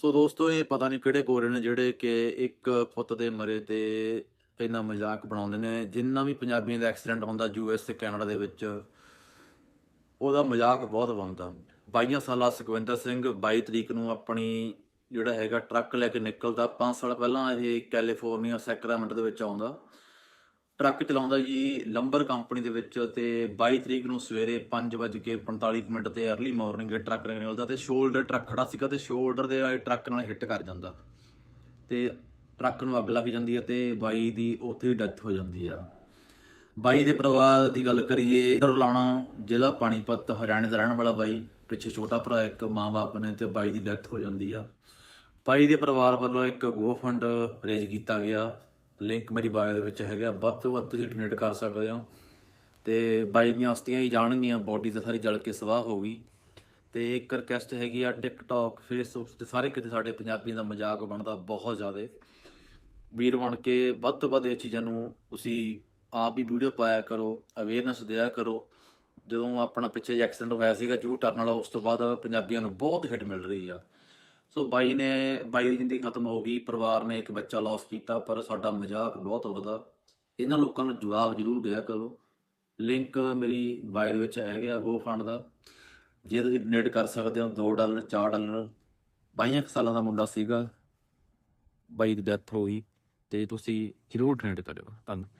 ਸੋ ਦੋਸਤੋ, ਇਹ ਪਤਾ ਨਹੀਂ ਕਿਹੜੇ ਗੋਰੇ ਨੇ ਜਿਹੜੇ ਕਿ ਇੱਕ ਪੁੱਤ ਦੇ ਮਰੇ ਤੇ ਇੰਨਾ ਮਜ਼ਾਕ ਬਣਾਉਂਦੇ ਨੇ। ਜਿੰਨਾ ਵੀ ਪੰਜਾਬੀਆਂ ਦਾ ਐਕਸੀਡੈਂਟ ਹੁੰਦਾ ਯੂਐਸ ਤੇ ਕੈਨੇਡਾ ਦੇ ਵਿੱਚ, ਉਹਦਾ ਮਜ਼ਾਕ ਬਹੁਤ ਬਣਦਾ। 22 ਸਾਲਾ ਸੁਖਵਿੰਦਰ ਸਿੰਘ 22 ਤਰੀਕ ਨੂੰ ਆਪਣੀ ਜਿਹੜਾ ਹੈਗਾ ਟਰੱਕ ਲੈ ਕੇ ਨਿਕਲਦਾ। 5 ਸਾਲ ਪਹਿਲਾਂ ਇਹ ਕੈਲੀਫੋਰਨੀਆ ਸੈਕਰਾਮੈਂਟ ਦੇ ਵਿੱਚ ਆਉਂਦਾ। ਟਰੱਕ ਚਲਾਉਂਦਾ ਜੀ ਲੰਬਰ ਕੰਪਨੀ ਦੇ ਵਿੱਚ ਤੇ 22 ਤਰੀਕ ਨੂੰ ਸਵੇਰੇ 5:45 ਮਿੰਟ ਤੇ अर्ਲੀ ਮਾਰਨਿੰਗ ਟਰੱਕ ਨਿਕਲਦਾ ਤੇ ਸ਼ੋਲਡਰ ਟਰੱਕ ਖੜਾ ਸੀਗਾ ਤੇ ਸ਼ੋਲਡਰ ਦੇ ਵਾਲੇ ਟਰੱਕ ਨਾਲ ਹਿੱਟ ਕਰ ਜਾਂਦਾ। ਤੇ ਟਰੱਕ ਨੂੰ ਅੱਗ ਲੱਗ ਜਾਂਦੀ ਹੈ ਤੇ ਬਾਈ ਦੀ ਉੱਥੇ ਹੀ ਡੈਥ ਹੋ ਜਾਂਦੀ ਆ। ਬਾਈ ਦੇ ਪਰਿਵਾਰ ਦੀ ਗੱਲ ਕਰੀਏ ਰਲਾਣਾ ਜ਼ਿਲ੍ਹਾ ਪਾਣੀਪਤ, ਹਰਿਆਣੇ ਦਾ ਰਹਿਣ ਵਾਲਾ ਬਾਈ, ਪਿੱਛੇ ਛੋਟਾ ਭਰਾ, ਇੱਕ ਮਾਂ-ਬਾਪ ਨੇ ਤੇ ਬਾਈ ਦੀ ਡੈਥ ਹੋ ਜਾਂਦੀ ਆ। ਬਾਈ ਦੇ ਪਰਿਵਾਰ ਵੱਲੋਂ ਇੱਕ ਗੋ ਫੰਡ ਰੇਜ ਕੀਤਾ ਗਿਆ। ਲਿੰਕ ਮੇਰੀ ਬਾਇਓ ਦੇ ਵਿੱਚ ਹੈਗਾ, ਵੱਧ ਤੋਂ ਵੱਧ ਤੁਸੀਂ ਡੋਨੇਟ ਕਰ ਸਕਦੇ ਹੋ। ਤੇ ਬਾਈ ਦੀਆਂ ਅਸਤੀਆਂ ਹੀ ਜਾਣਗੀਆਂ ਬੋਡੀ ਤਾਂ ਸਾਰੀ ਜਲ ਕੇ ਸਵਾਹ ਹੋ ਗਈ। ਤੇ ਇੱਕ ਰਿਕਵੈਸਟ ਹੈਗੀ ਆ ਟਿਕਟੌਕ ਫੇਸਬੁੱਕ ਤੇ ਸਾਰੇ ਕਿਤੇ ਸਾਡੇ ਪੰਜਾਬੀਆਂ ਦਾ ਮਜ਼ਾਕ ਬਣਦਾ ਬਹੁਤ ਜ਼ਿਆਦਾ। ਵੀਰ ਬਣ ਕੇ ਵੱਧ ਤੋਂ ਵੱਧ ਇਹ ਚੀਜ਼ਾਂ ਨੂੰ ਤੁਸੀਂ ਆਪ ਹੀ ਵੀਡੀਓ ਪਾਇਆ ਕਰੋ ਅਵੇਅਰਨੈਸ ਦਿਆ ਕਰੋ। ਜਦੋਂ ਆਪਣਾ ਪਿੱਛੇ ਐਕਸੀਡੈਂਟ ਹੋਇਆ ਸੀਗਾ ਜੂ ਟਰਨ ਵਾਲਾ, ਉਸ ਤੋਂ ਬਾਅਦ ਪੰਜਾਬੀਆਂ ਨੂੰ ਬਹੁਤ ਹਿੱਟ ਮਿਲ ਰਹੀ ਆ। ਸੋ ਬਾਈ ਨੇ, ਬਾਈ ਦੀ ਜ਼ਿੰਦਗੀ ਖਤਮ ਹੋ ਗਈ, ਪਰਿਵਾਰ ਨੇ ਇੱਕ ਬੱਚਾ ਲਾਸ ਕੀਤਾ, ਪਰ ਸਾਡਾ ਮਜ਼ਾਕ ਬਹੁਤ ਵਧਾ ਇਹਨਾਂ ਲੋਕਾਂ ਨੂੰ ਜਵਾਬ ਜ਼ਰੂਰ ਦਿਆ ਕਰੋ। ਲਿੰਕ ਮੇਰੀ ਬਾਇਓ ਦੇ ਵਿੱਚ ਹੈਗਾ ਗੋ ਫੰਡ ਦਾ। ਜੇ ਤੁਸੀਂ ਡੋਨੇਟ ਕਰ ਸਕਦੇ ਹੋ 2 ਡਾਲਰ 4 ਡਾਲਰ। 22 ਕੁ ਸਾਲਾਂ ਦਾ ਮੁੰਡਾ ਸੀਗਾ, ਬਾਈ ਦੀ ਡੈਥ ਹੋਈ, ਤੇ ਤੁਸੀਂ ਜ਼ਰੂਰ ਡੋਨੇਟ ਕਰਿਓ। ਧੰਨਵਾਦ